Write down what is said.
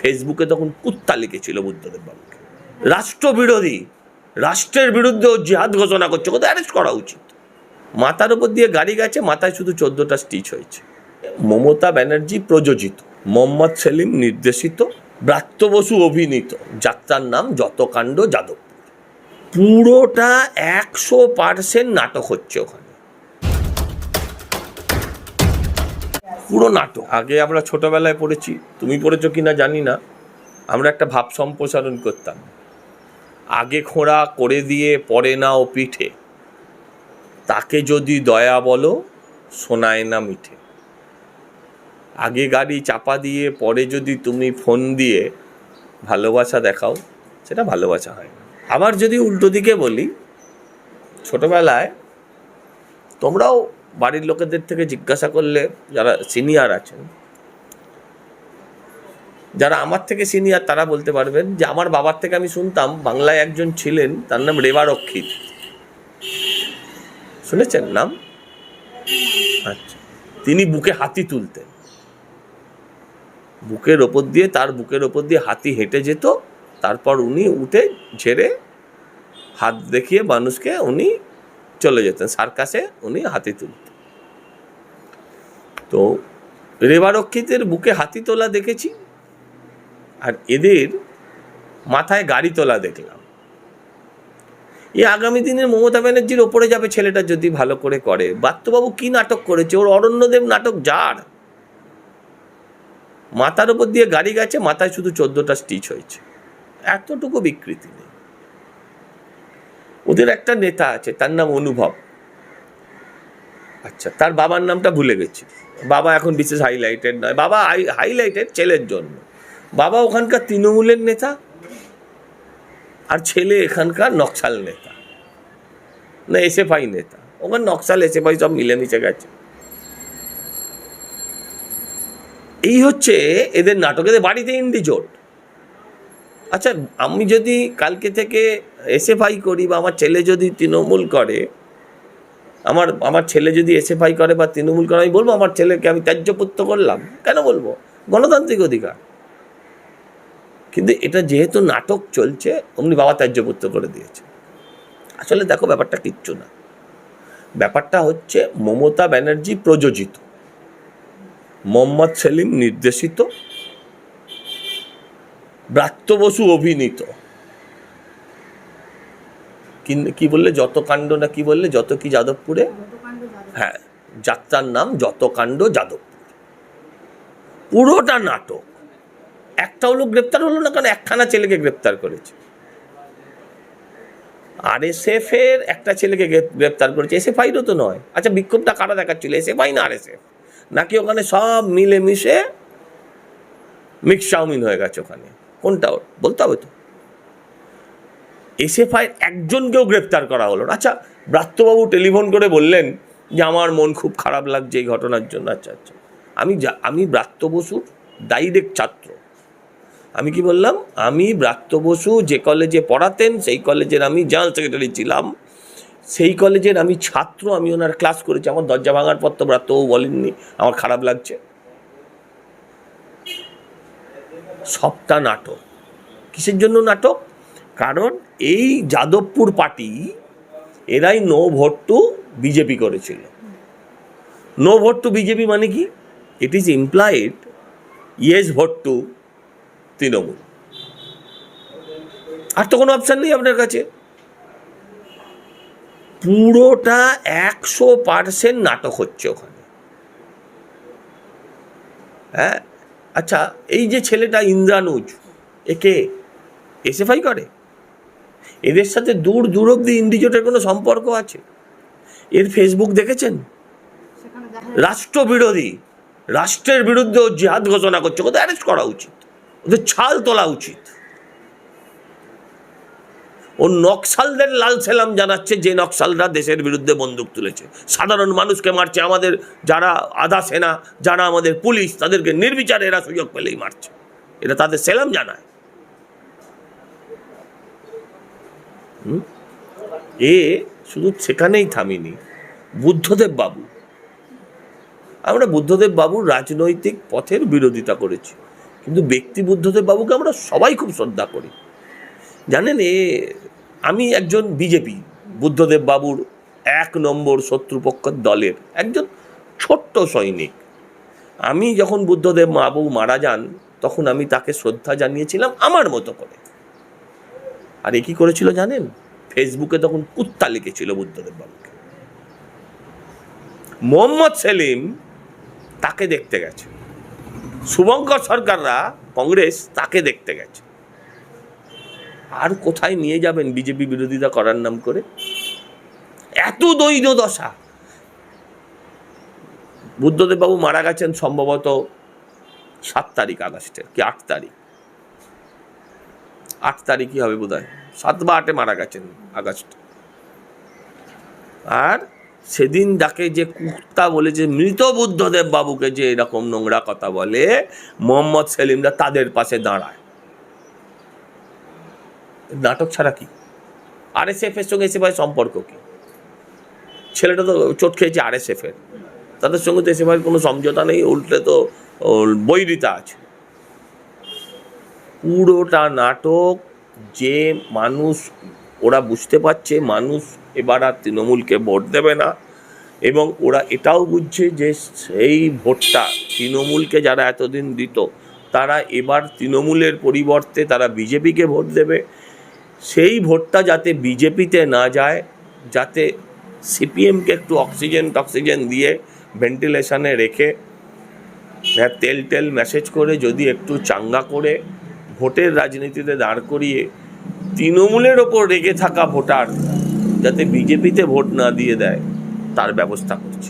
ফেসবুকে তখন কুত্তা লিখেছিল বুদ্ধদেব বাবুকে। রাষ্ট্রবিরোধী, রাষ্ট্রের বিরুদ্ধে ও জিহাদ ঘোষণা করছে কোথায় অ্যারেস্ট করা উচিত। মাথার উপর দিয়ে গাড়ি গেছে, মাথায় শুধু চোদ্দটা স্টিচ হয়েছে। মমতা ব্যানার্জি প্রযোজিত, মোহাম্মদ সেলিম নির্দেশিত, ব্রাত্য বসু অভিনীত, যাত্রার নাম যত কাণ্ড যাদব পুরোটা একশো পার্সেন্ট নাটক হচ্ছে ওখানে। পুরো নাটক। আগে আমরা ছোটবেলায় পড়েছি, তুমি পড়েছো কিনা জানি না। আমরা একটা ভাব সম্প্রসারণ করতাম। আগে খোঁড়া করে দিয়ে পরে না ও পিঠে। তাকে যদি দয়া বলো, শোনায় না মিঠে। আগে গাড়ি চাপা দিয়ে, পরে যদি তুমি ফোন দিয়ে ভালোবাসা দেখাও, সেটা ভালোবাসা হয় না। আবার যদি উল্টো দিকে বলি, ছোটবেলায় তোমরাও বাড়ির লোকেদের থেকে জিজ্ঞাসা করলে যারা সিনিয়র আছেন, যারা আমার থেকে সিনিয়র তারা বলতে পারবেন যে আমার বাবার থেকে আমি শুনতাম বাংলায় একজন ছিলেন, তার নাম রেবা রক্ষিত। শুনেছেন নাম? আচ্ছা। তিনি বুকে হাতি তুলতেন। বুকের ওপর দিয়ে, তার বুকের ওপর দিয়ে হাতি হেঁটে যেত, তারপর উনি উঠে ঝেড়ে হাত দেখিয়ে মানুষকে উনি চলে যেতেন সার্কাসে উনি হাতি তুলতেন। তো রেবারক্ষিতের বুকে হাতি তোলা দেখেছি আর এদের মাথায় গাড়ি তোলা দেখলাম। এই আগামী দিনের মমতা ব্যানার্জির ওপরে যাবে ছেলেটা যদি ভালো করে করে। বাত্যবাবু কি নাটক করেছে? ওর অরণ্যদেব নাটক যার? মাথার উপর দিয়ে গাড়ি গেছে, মাথায় শুধু চোদ্দটা স্টিচ হয়েছে। এতটুকু বিকৃতি নেই। ওদের একটা নেতা আছে, তার নাম অনুভব। আচ্ছা তার বাবার নামটা ভুলে গেছি। বাবা এখন বিশেষ হাইলাইটেড নয়। বাবা হাইলাইটেড ছেলের জন্য। বাবা ওখানকার তৃণমূলের নেতা আর ছেলে এখানকার নকশাল নেতা। না, এসএফআই নেতা। ওখানে নকশাল, এসএফআই সব মিলেমিশে গেছে। এই হচ্ছে এদের নাটক। বাড়িতে ইন্ডিজোট। আচ্ছা আমি যদি কালকে থেকে এসএফআই করি বা আমার ছেলে যদি তৃণমূল করে, আমার আমার ছেলে যদি এসএফআই করে বা তৃণমূল করে, আমি বলব আমার ছেলেকে আমি ত্যায্যপুত্র করলাম। কেন বলব? গণতান্ত্রিক অধিকার। কিন্তু এটা যেহেতু নাটক চলছে, অমনি বাবা ত্যায্যপুত্র করে দিয়েছে। আসলে দেখো, ব্যাপারটা কিচ্ছু না। ব্যাপারটা হচ্ছে, মমতা ব্যানার্জি প্রযোজিত। মোহাম্মদ সেলিম নির্দেশিত। ব্রাত্য বসু অভিনীত। কি- বললে? যত কাণ্ড না কি বললে? যত কি যাদবপুরে? হ্যাঁ যাত্রার নাম যত কাণ্ড যাদবপুর। পুরোটা নাটক। একটাও লোক গ্রেপ্তার হলো না কারণ একখানা ছেলেকে গ্রেপ্তার করেছে। আর এস এফ এর একটা ছেলেকে গ্রেপ- গ্রেপ্তার করেছে। এস এফ তো নয়। আচ্ছা বিক্ষোভটা কারা দেখাচ্ছিল? এস এফ আই না আর এস এফ নাকি ওখানে সব মিলে মিশে মিক্স চাউমিন হয়ে গেছে ওখানে? কোনটা ওর? বলতে হবে তো। এসএফআই একজনকেও গ্রেপ্তার করা হলো আচ্ছা ব্রাত্যবাবু টেলিফোন করে বললেন যে, আমার মন খুব খারাপ লাগছে এই ঘটনার জন্য। আচ্ছা আচ্ছা। আমি যা, আমি ব্রাত্য বসুর ডাইরেক্ট ছাত্র। আমি কি বললাম? আমি ব্রাত্য বসু যে কলেজে পড়াতেন, সেই কলেজের আমি জেনারেল সেক্রেটারি ছিলাম। সেই কলেজের আমি ছাত্র, আমি ওনার ক্লাস করেছি। আমার দরজা ভাঙার পর তো ব্রাত্যবাবু বলেননি, আমার খারাপ লাগছে। সবটা নাটক। কিসের জন্য নাটক? কারণ এই যাদবপুর পার্টি এরাই নো ভোট টু বিজেপি করেছিল। নো ভোট টু বিজেপি মানে কি? It is employed yes vote to Trinamool. আর তো কোনো অপশান নেই আপনার কাছে। পুরোটা একশো পার্সেন্ট নাটক হচ্ছে ওখানে। হ্যাঁ? আচ্ছা এই যে ছেলেটা ইন্দ্রানুজ একে এসএফআই করে? এদের সাথে দূর দূর অব্দি ইন্ডিজোটের কোনো সম্পর্ক আছে? এর ফেসবুক দেখেছেন? রাষ্ট্রবিরোধী রাষ্ট্রের বিরুদ্ধে ও জিহাদ ঘোষণা করছে ওদের অ্যারেস্ট করা উচিত। ওদের ছাল তোলা উচিত। ও নকশালদের লাল সেলাম জানাচ্ছে যে নকশালরা দেশের বিরুদ্ধে বন্দুক তুলেছে। সাধারণ মানুষকে মারছে, আমাদের যারা আধা সেনা, যারা আমাদের পুলিশ, তাদেরকে নির্বিচারে এরা সুযোগ পেলেই মারছে। এটা তাদের সেলাম জানায়। এ শুধু সেখানেই থামিনি, বুদ্ধদেব বাবু। আমরা বুদ্ধদেব বাবুর রাজনৈতিক পথের বিরোধিতা করেছি, কিন্তু ব্যক্তি বুদ্ধদেব বাবুকে আমরা সবাই খুব শ্রদ্ধা করি। জানেন এ আমি একজন বিজেপি বুদ্ধদেব বাবুর এক নম্বর শত্রুপক্ষের দলের একজন ছোট্ট সৈনিক। আমি যখন বুদ্ধদেব বাবু মারা যান, তখন আমি তাকে শ্রদ্ধা জানিয়েছিলাম আমার মতো করে। আর এ কি করেছিল জানেন? ফেসবুকে তখন কুত্তা লিখেছিল বুদ্ধদেব বাবুকে। মোহাম্মদ সেলিম তাকে দেখতে গেছে। শুভঙ্কর সরকাররা, কংগ্রেস তাকে দেখতে গেছে। আর কোথায় নিয়ে যাবেন? বিজেপি বিরোধিতা করার নাম করে? এত দৈন্য দশা বুদ্ধদেব বাবু মারা গেছেন সম্ভবত সাত তারিখ আগস্টের, কি আট তারিখ। আট তারিখই হবে বোধ হয় সাত বা আটে মারা গেছেন আগস্ট। আর সেদিন যাকে যে কুত্তা বলে যে মৃত বুদ্ধদেব বাবুকে যে এরকম নোংরা কথা বলে, মোহাম্মদ সেলিমরা তাদের পাশে দাঁড়ায়। নাটক ছাড়া কি? আর এস এর সঙ্গে এসে ভাই সম্পর্ক কি? ছেলেটা তো চোট খেয়েছে আর এস এফ এর। তাদের সঙ্গে তো এসে ভাই কোনো সমঝোতা নেই, উল্টে তো বৈরিতা আছে। পুরোটা নাটক যে মানুষ, ওরা বুঝতে পারছে, মানুষ এবার আর তৃণমূলকে ভোট দেবে না। এবং ওরা এটাও বুঝছে যে সেই ভোটটা তৃণমূলকে যারা এতদিন দিত, তারা এবার তৃণমূলের পরিবর্তে তারা বিজেপিকে ভোট দেবে। সেই ভোটটা যাতে বিজেপিতে না যায়, যাতে সিপিএমকে একটু অক্সিজেন টক্সিজেন দিয়ে ভেন্টিলেশনে রেখে হ্যাঁ তেল টেল মেসেজ করে, যদি একটু চাঙ্গা করে ভোটের রাজনীতিতে দাঁড় করিয়ে তৃণমূলের ওপর রেগে থাকা ভোটার যাতে বিজেপিতে ভোট না দিয়ে দেয়, তার ব্যবস্থা করছে।